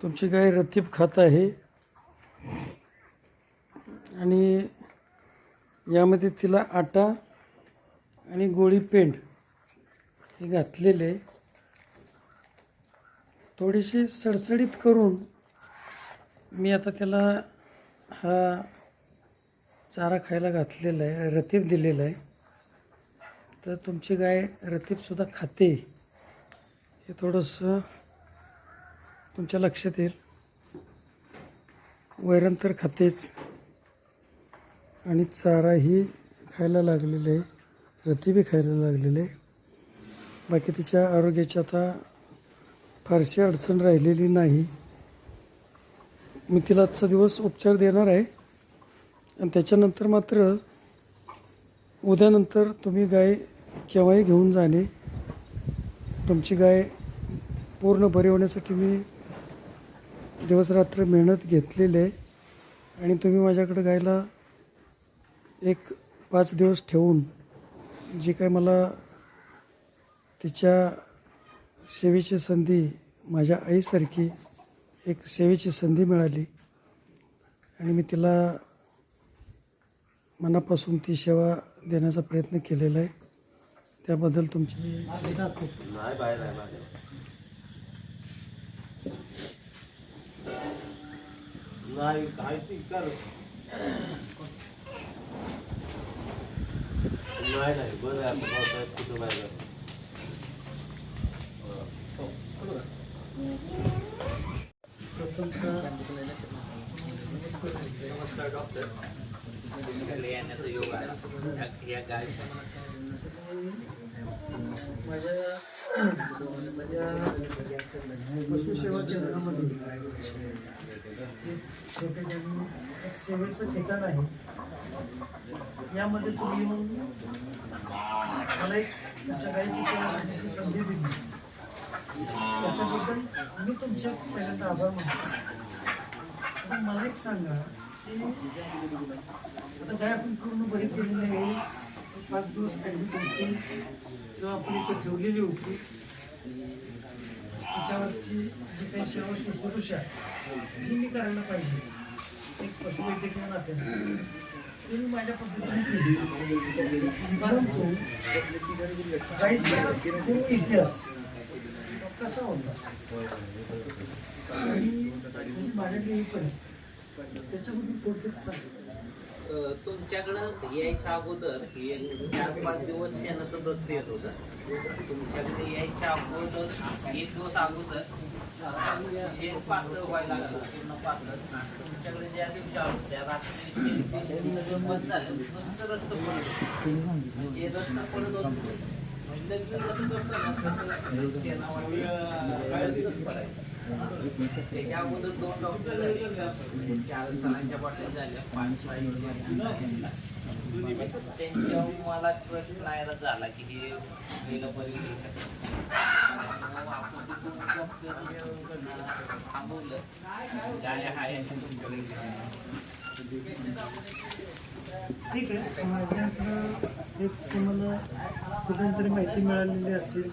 तुमची गाय रतीब खात आहे. आणि यामध्ये तिला आटा आणि गोळी पेंड हे घातलेले थोडीशी सडसडीत करून मी आता त्याला हा चारा खायला घातलेला आहे रतीब दिलेला आहे. तर तुमची गाय रतीबसुद्धा खाते. हे थोडंसं तुमच्या लक्षात येईल. वैरण तर खातेच. आणि चाराही खायला लागलेलं आहे रतीबी खायला लागलेले आहे. बाकी तिच्या आरोग्याची आता फारशी अडचण राहिलेली नाही. मी तिला आजचा दिवस उपचार देणार आहे. आणि त्याच्यानंतर मात्र उद्यानंतर तुम्ही गाय केव्हाही घेऊन जाणे. तुमची गाय पूर्ण बरी होण्यासाठी मी दिवसरात्र मेहनत घेतलेली आहे. आणि तुम्ही माझ्याकडे गायला एक पाच दिवस ठेवून जी काय मला तिच्या सेवेची संधी माझ्या आईसारखी एक सेवेची संधी मिळाली. आणि मी तिला मनापासून ती सेवा देण्याचा प्रयत्न केलेला आहे. त्याबद्दल तुमची नाही बाहेर आहे माझ्या नाही काय ती कर नाही नाही बरं आहे आता पावसाळ्यात कुठं बाहेर जात. नमस्कार डॉक्टर इकडे येण्याचा योग आहे या- या माझ्या माझ्या पशुसेवा केंद्रामध्ये एक सेवेचं ठिकाण आहे. यामध्ये तुम्ही येऊन मला एक तुमच्या गायीची सेवा करण्याची संधी दिली त्याच्याबद्दल मी तुमच्या पहिल्यांदा आभार मानतो. मला एक सांगा आता गाय आपण पूर्ण बरी केलेली आहे. पाच दिवस ॲडमिट होती किंवा आपण इथे ठेवलेली होती. तिच्यावरची जी काही सेवा शुश्रूषा जी मी करायला पाहिजे. एक पशुवैद्यकीय नात्याने. ती मी माझ्या पद्धतीने केली. परंतु गाईचा पूर्ण इतिहास कसा होता? आणि म्हणजे माझ्याकडे येईपर्यंत सांगा अ, तुमच्याकडं यायच्या अगोदर चार पाच दिवस शेणाचं व्रत येत होतं. तुमच्याकडे यायच्या अगोदर एक दिवस अगोदर शेण पातळ व्हायला लागलं पूर्ण पातळ. तुमच्याकडे ज्या दिवशी आलो त्या रात्री बंद झालं नुसतं रक्त पडत म्हणजे रक्त पडत होतं. म्हणजे रक्त पडायचं. त्याच्या अगोदर दोन डॉक्टर झाले चार जणांच्या बॉटल झाल्या. पाच त्यांच्या मला प्रश्न यायला झाला की हे पहिलं थांबवलं काय हाय ठीक आहे माझ्याकडं एक तुम्हाला कुठून तरी माहिती मिळालेली असेल.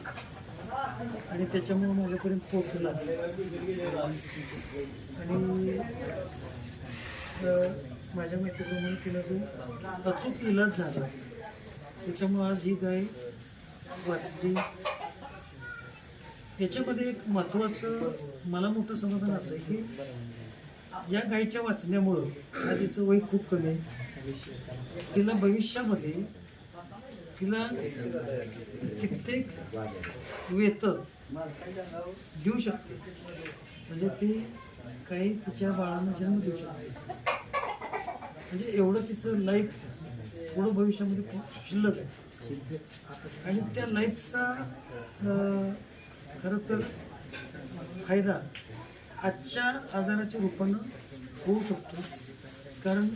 आणि त्याच्यामुळे माझ्यापर्यंत पोहोचू लागले. आणि माझ्या मैत्रिणीने तिला जो अचूक इलाज झाला त्याच्यामुळं आज ही गाय वाचली. याच्यामध्ये एक महत्त्वाचं मला मोठं समाधान असं आहे की या गायीच्या वाचण्यामुळं आज हिचं वय खूप कमी आहे. तिला भविष्यामध्ये तिला कित्येक वेतन देऊ शकते. म्हणजे ती काही तिच्या बाळांना जन्म देऊ शकते. म्हणजे एवढं तिचं लाईफ पुढं भविष्यामध्ये खूप शिल्लक आहे. आणि त्या लाईफचा खरं तर फायदा आजच्या आजाराच्या रूपानं होऊ शकतो. कारण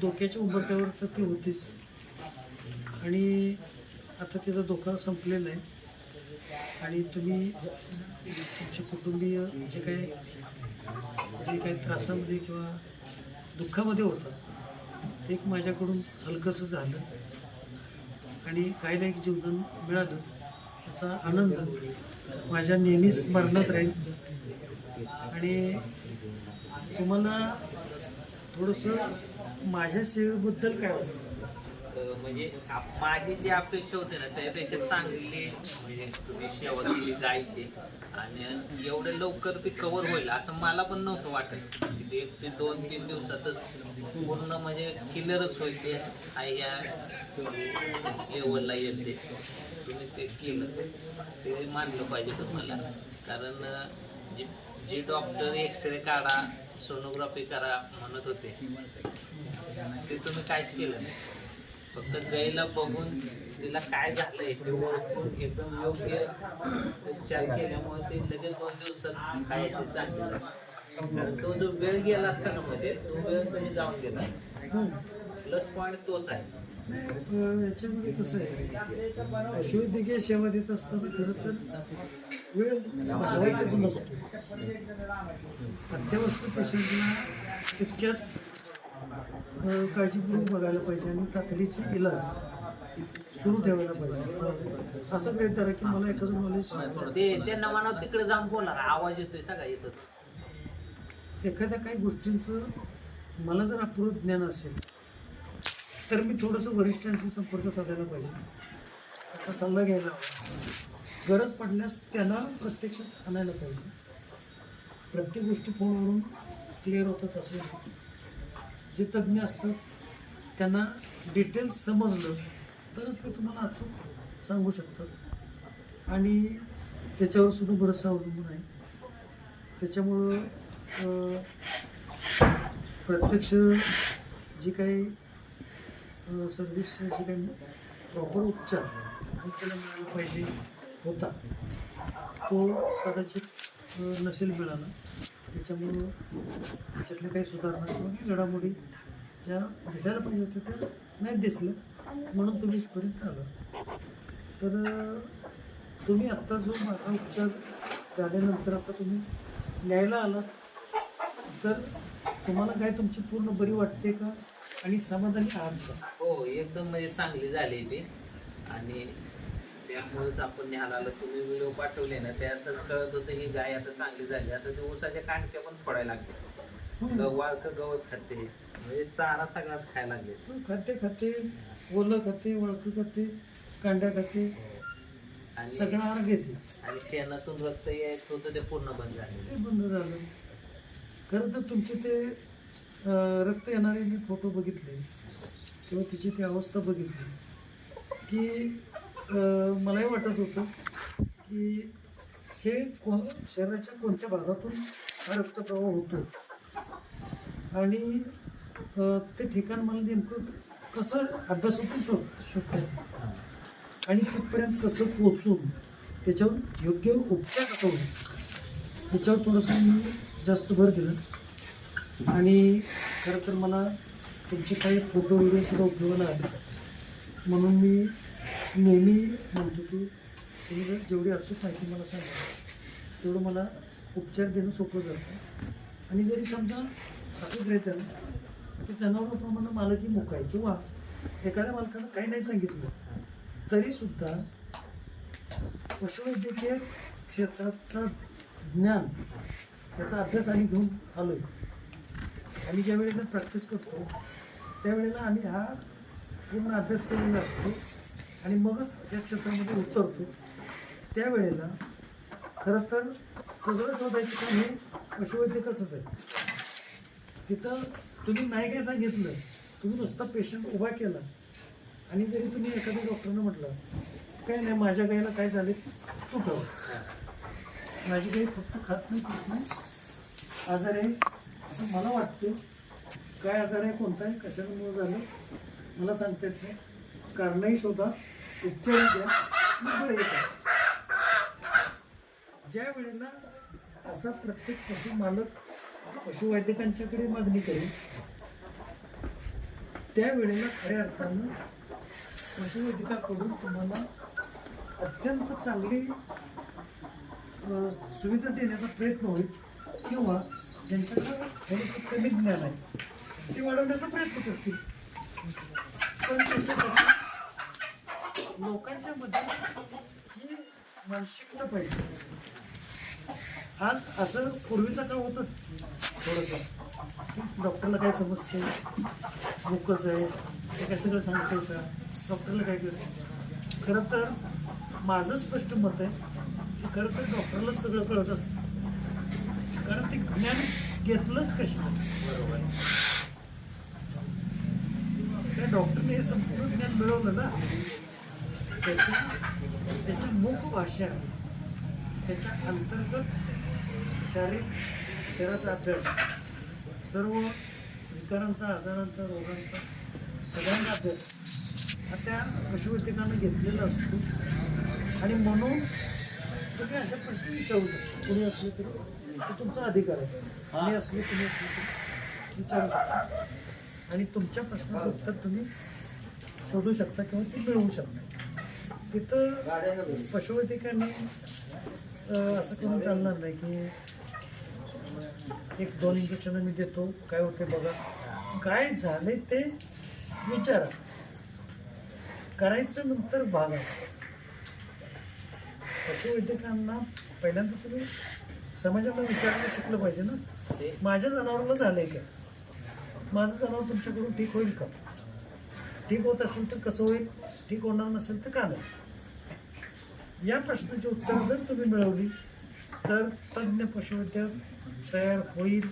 डोक्याच्या उंबरट्यावर तर ती होतीच. आणि आता त्याचा धोका संपलेला आहे आणि तुम्ही तुमचे कुटुंबीय जे काही जे काही त्रासामध्ये किंवा दुःखामध्ये होतं ते एक माझ्याकडून हलकंसं झालं. आणि गायला एक जीवदान मिळालं. त्याचा आनंद माझ्या नेहमी स्मरणात राहील. आणि तुम्हाला थोडंसं माझ्या सेवेबद्दल काय वाटतं? म्हणजे आप- माझी जी अपेक्षा होती ना त्यापेक्षा चांगली म्हणजे तुम्ही सेवा दिली जायची. आणि एवढं लवकर ते कव्हर होईल असं मला पण नव्हतं वाटत. ते एक ते दोन तीन दिवसातच पूर्ण म्हणजे क्लिअरच होईल ते. या लेवलला येईल ते तुम्ही ते केलं. ते मानलं पाहिजे तुम्हाला कारण जे जे डॉक्टर एक्सरे काढा सोनोग्राफी करा म्हणत होते. ते तुम्ही काहीच केलं नाही. फक्त गाईला बघून तिला काय झालंय ते ओळखून एकदम योग्य. उपचार केल्यामुळे ते लगेच दोन दिवसात काय चांगलं कारण तो जो वेळ गेला असता ना मध्ये तो वेळ तुम्ही जाऊन गेला? प्लस पॉईंट तोच आहे. याच्यामध्ये कसं आहे पशुवैद्यकीय सेवा देत असताना खरं तर वेळ घालवायचाच नसतो अत्यावश्यक पेशंटला तितक्याच काळजीपूर्वक बघायला पाहिजे आणि तातडीची इलाज सुरू ठेवायला पाहिजे. असं काही करा की मला एखादं नॉलेज ते त्यांना म्हणा तिकडे जाऊन बोला आवाज येतोय सगळा येतो एखाद्या काही गोष्टींचं मला जर अपूर्व ज्ञान असेल तर मी थोडंसं वरिष्ठांशी संपर्क साधायला पाहिजे. त्याचा सल्ला घ्यायला गरज पडल्यास त्यांना प्रत्यक्षात आणायला पाहिजे. प्रत्येक गोष्टी फोनवरून क्लिअर होतात असं नाही. जे तज्ज्ञ असतात त्यांना डिटेल्स समजलं तरच ते तुम्हाला अचूक सांगू शकतात. आणि त्याच्यावर सुद्धा बरंचसं अवलंबून आहे. त्याच्यामुळं प्रत्यक्ष जी काही सर्विस जी काही प्रॉपर उपचार जो त्याला मिळाला पाहिजे होता तो कदाचित नसेल मिळाला. त्याच्यामुळं त्याच्यातल्या काही सुधारणा किंवा घडामोडी ज्या दिसायला पाहिजे होत्या त्या नाही दिसल्या. म्हणून तुम्ही इथपर्यंत आला. तर तुम्ही आत्ता जो माझा उपचार झाल्यानंतर आता तुम्ही न्यायला आलात. तर तुम्हाला काय तुमची पूर्ण बरी वाटते का? आणि समाधानी आहात का? हो एकदम म्हणजे चांगली झाली ती. आणि त्यामुळेच आपण न्यायला आलो. तुम्ही व्हिडिओ पाठवले ना त्यातच कळत होतं ही गाय आता चांगली झाली. आता ते ऊसाच्या कांडक्या पण फोडायला लागते. वाळकं गवत खाते. म्हणजे चारा सगळाच खायला लागले. खाते खाते. ओलं खाते वळखं खाते कांड्या खाते. आणि सगळं आहार घेते आणि शेणातून रक्त यायचं होतं ते पूर्ण बंद झाले. ते बंद झालं. खरं तर तुमचे ते रक्त येणारे मी फोटो बघितले. किंवा तिची ती अवस्था बघितली. की मलाही वाटत होतं की हे कोण शरीराच्या कोणत्या भागातून हा रक्तप्रवाह होतो आणि ते ठिकाण मला नेमकं कसं अभ्यासातून शोध शोधता आणि तिथपर्यंत कसं पोचून त्याच्यावर योग्य उपचार कसा होईल? त्याच्यावर थोडंसं मी जास्त भर दिला. आणि खरं तर मला तुमचे काही फोटो व्हिडिओसुद्धा उपयोगाला आले. म्हणून मी नेहमी म्हणतो की तुम्ही जर जेवढी अचूक माहिती मला सांगा तेवढं मला उपचार देणं सोपं जातं. आणि जरी समजा असं गृहीत की जनावरांप्रमाणे मालकी मोका आहे. किंवा एखाद्या मालकानं काही नाही सांगितलं तरीसुद्धा पशुवैद्यकीय क्षेत्रातलं ज्ञान त्याचा अभ्यास आम्ही घेऊन आलो आहे आम्ही ज्या वेळेला प्रॅक्टिस करतो त्यावेळेला आम्ही हा पूर्ण अभ्यास केलेला असतो. आणि मगच या क्षेत्रामध्ये उतरतो. त्यावेळेला खरं तर सगळं शोधायचं काम हे पशुवैद्यकच आहे. तिथं तुम्ही नाही काय सांगितलं तुम्ही नुसता पेशंट उभा केला. आणि जरी तुम्ही एखाद्या डॉक्टरनं म्हटलं काय नाही माझ्या गाईला काय झाले तुटव माझी गाई फक्त खात नाही पित नाही. आजार आहे असं मला वाटतं काय आजार आहे कोणता आहे कशामुळे झालं मला सांगता येत नाही. कारणही शोधा. उपचार येतात ज्या वेळेला असा प्रत्येक पशु मालक पशुवैद्यकांच्याकडे मागणी करेल त्यावेळेला खऱ्या अर्थानं पशुवैद्यकाकडून तुम्हाला अत्यंत चांगली सुविधा देण्याचा प्रयत्न होईल किंवा ज्यांच्याकडे थोडंसं कमी ज्ञान आहे ते वाढवण्याचा प्रयत्न करतील. पण त्यांच्यासाठी लोकांच्या मध्ये ही मानसिकता पाहिजे. आज असं पूर्वीचा काळ होतं? थोडंसं. डॉक्टरला काय समजते? मुकच आहे. ते काय सगळं सांगता का? डॉक्टरला काय कळतं खरं तर माझं स्पष्ट मत आहे की खरं तर डॉक्टरलाच सगळं कळत असतं. कारण ते ज्ञान घेतलंच कशासाठी? बरोबर त्या डॉक्टरने हे संपूर्ण ज्ञान मिळवलं ना? त्याच्या त्याच्या मुख भाषा त्याच्या अंतर्गत शारीरिक शरीराचा अभ्यास सर्व विकारांचा आजारांचा रोगांचा सगळ्यांचा अभ्यास हा त्या पशुवैद्यकानं घेतलेला असतो. आणि म्हणून तुम्ही अशा प्रश्न विचारू शकता. कुणी असले तरी तो तुमचा अधिकार आहे. मी असले तुम्ही असले तरी विचारू शकता. आणि तुमच्या प्रश्नाचं उत्तर तुम्ही शोधू शकता किंवा ते मिळवू शकता. तिथं पशुवैद्यकांनी असं करून चालणार नाही की एक दोन इंजेक्शन मी देतो. काय होते बघा. काय झाले ते विचारा. करायचं नंतर भाग पशुवैद्यकांना पहिल्यांदा तुम्ही समाजाला विचारायला शिकलं पाहिजे ना. ते माझ्या जनावराला झालंय का? माझं जनावर तुमच्याकडून ठीक होईल का? ठीक होत असेल तर कसं होईल? ठीक होणार नसेल तर का नाही? या प्रश्नाची उत्तर जर तुम्ही मिळवली तर तज्ज्ञ पशुवैद्यक तयार होईल.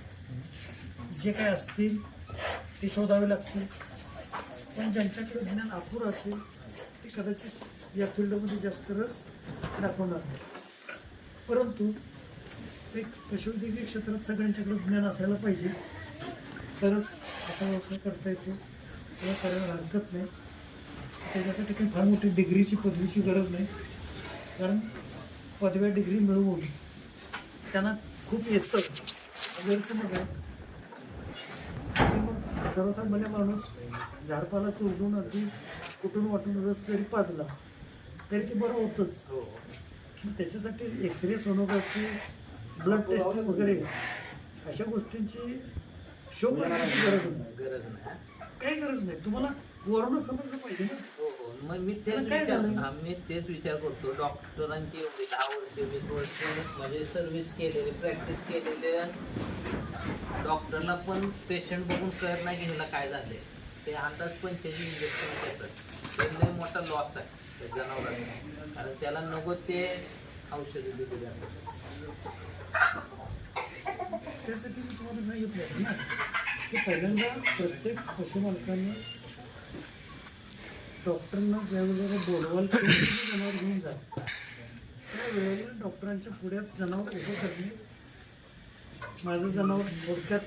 जे काय असतील ते शोधावे लागतील. पण ज्यांच्याकडे ज्ञान अपुरं असेल ते कदाचित या फील्डमध्ये जास्त रस दाखवणार नाही. परंतु एक पशुवैद्यकीय क्षेत्रात सगळ्यांच्याकडे ज्ञान असायला पाहिजे. तरच असा व्यवसाय करता येतो. किंवा करायला हरकत नाही. त्याच्यासाठी काही फार मोठी डिग्रीची पदवीची गरज नाही. कारण पदव्या डिग्री मिळवून त्यांना खूप येतं. गैरसमज आहे मग सर्वसामान्य माणूस झाडपाला चोरून अगदी कुठून वाटून रस जरी पाजला तरी ते बरं होतंच. हो. मग त्याच्यासाठी एक्सरे सोनोग्राफी ब्लड टेस्ट वगैरे अशा गोष्टींची शोध करण्याची गरज नाही. गरज नाही. काही गरज नाही. तुम्हाला वरून समजलं पाहिजे ना. मग मी तेच पण काय विचार झालं? हा, मी तेच विचार करतो. डॉक्टरांची एवढी दहा वर्ष वीस वर्ष म्हणजे सर्व्हिस केलेली प्रॅक्टिस केलेले डॉक्टरला पण पेशंट बघून कळत नाही की ह्याला काय झालंय? ते अंदाज पंच्याऐंशी इंजेक्शन देतात ते लय मोठा लॉस आहे त्या जनावरांना. कारण त्याला नको ते औषधं दिली जातात त्यासाठी मी तुम्हाला सांगितलं ना की पहिल्यांदा प्रत्येक पशुमालकाने डॉक्टरना वेगवेगळे बोलवाल जनावर घेऊन जा. त्या वेळेला डॉक्टरांच्या पुढ्यात जनावर उभं करणे माझं जनावर थोडक्यात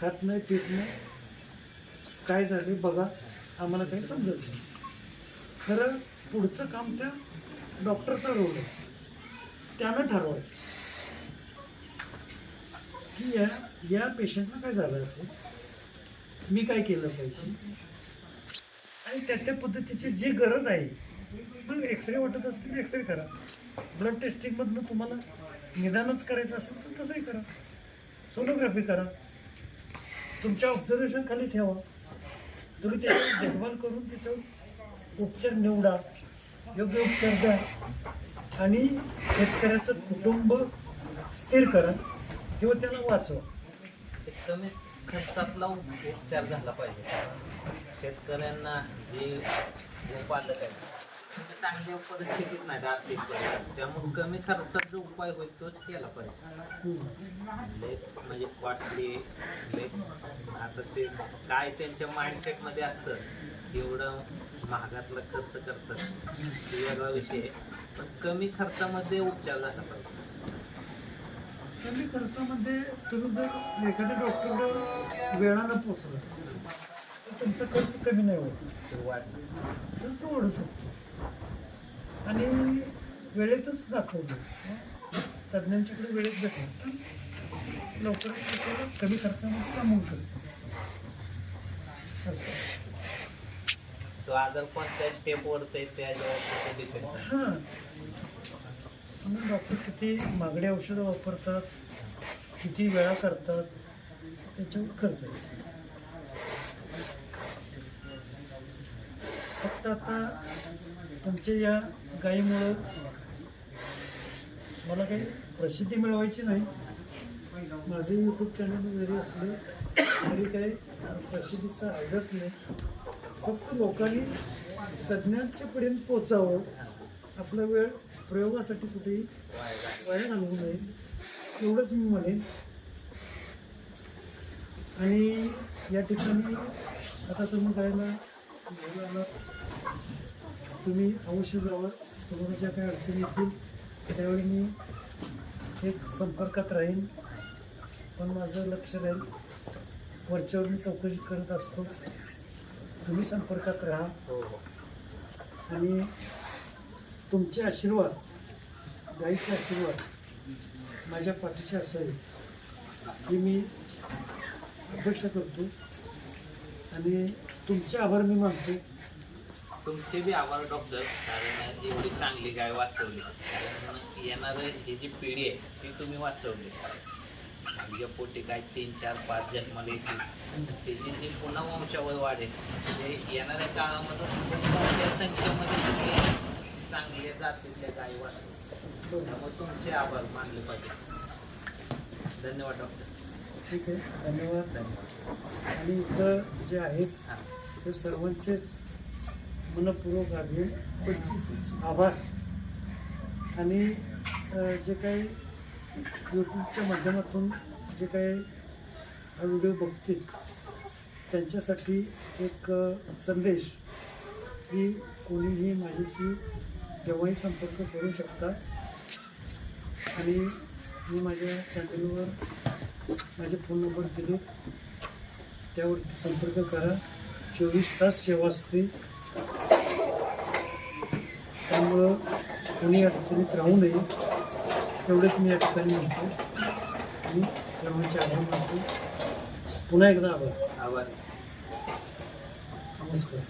खात नाही पित नाही. काय झाले बघा आम्हाला काही समजत नाही. खरं पुढचं काम त्या डॉक्टरचा रोल आहे. त्यानं ठरवायचं. की या या पेशंटला काय झालं असेल? मी काय केलं पाहिजे? आणि त्या त्या पद्धतीची जी गरज आहे मग एक्सरे वाटत असतील एक्सरे करा. ब्लड टेस्टिंगमधनं तुम्हाला निदानच करायचं असेल तर तसंही करा. सोनोग्राफी करा. तुमच्या ऑब्झर्वेशन खाली ठेवा. तुम्ही त्याची देखभाल करून त्याच्यावर उपचार निवडा. योग्य उपचार द्या. आणि शेतकऱ्याचं कुटुंब स्थिर करा. किंवा त्याला वाचवा. कमी खर्चातला उपचार झाला पाहिजे. शेतकऱ्यांना जे गोपालक आहे ते म्हणजे चांगल्या परिस्थितीत नाही आर्थिक त्यामुळे कमी खर्चात जो उपाय होईल तोच केला पाहिजे. म्हणजे कॉस्टली लय. आता ते काय त्यांच्या माइंडसेटमध्ये असतं एवढं महागातला खर्च करतात. वेगळा विषय पण कमी खर्चामध्ये उपचार झाला पाहिजे. कमी खर्चामध्ये तुम्ही जर एखाद्या डॉक्टरला वेळानं पोचला तुमचा खर्च कमी नाही होत. खर्च वाढू शकतो. आणि वेळेतच दाखवलं तज्ज्ञांच्याकडे वेळेत भेटलं लवकरात लवकर कमी खर्चामध्ये कमवू शकतो. असं. तो आजार कोणत्या त्याच्यावर हां. म्हणून डॉक्टर किती महागडी औषधं वापरतात किती वेळा करतात त्याच्यावर खर्च आहे. आता तुमच्या या गायीमुळं मला काही प्रसिद्धी मिळवायची नाही. माझे यूट्यूब चॅनल जरी असले तरी काही प्रसिद्धीचा आयडच नाही. फक्त लोकांनी तज्ज्ञांच्या पर्यंत पोचावं आपला वेळ प्रयोगासाठी कुठेही वाया घालवू नये एवढंच मी म्हणेन. आणि या ठिकाणी आता तुम्ही गायला तुम्ही अवश्य जावा. तुम्हाला ज्या काही अडचणी येतील त्यावेळी मी एक संपर्कात राहीन. पण माझं लक्ष राहील. वरच्यावर मी चौकशी करत असतो. तुम्ही संपर्कात राहा. हो हो. आणि तुमचे आशीर्वाद गाईचे आशीर्वाद माझ्या पाठीशी असावे ही मी अपेक्षा करतो. आणि तुमचे आभार मी मानतो. तुमचे बी आभार डॉक्टर कारण एवढी चांगली गाय वाचवली. कारण येणारं ही जी पिढी आहे ती तुम्ही वाचवली. या पोटी काय तीन चार पाच जन्माला येतील. त्याची जी पुन्हा वंशावळ वाढेल ते येणाऱ्या काळामध्ये संख्येमध्ये चांगल्या जातीतल्या गायी वाचवल्या त्यामुळे तुमचे आभार मानले पाहिजे. धन्यवाद डॉक्टर. ठीक आहे. धन्यवाद. आणि इथं जे आहेत ते सर्वांचेच मनपूर्वक आभार आभार. आणि जे काही यूट्यूबच्या माध्यमातून जे काही हा व्हिडिओ बघतील त्यांच्यासाठी एक संदेश की कोणीही माझ्याशी केव्हाही संपर्क करू शकता. आणि मी माझ्या चॅनलवर माझे फोन नंबर दिले त्यावरती संपर्क करा. चोवीस तास सेवा असते. त्यामुळं कोणी अडचणीत राहू नये तेवढेच मी या ठिकाणी म्हणतो. आणि सर्वांचे आभार मानतो. पुन्हा एकदा आभार. आभार. नमस्कार.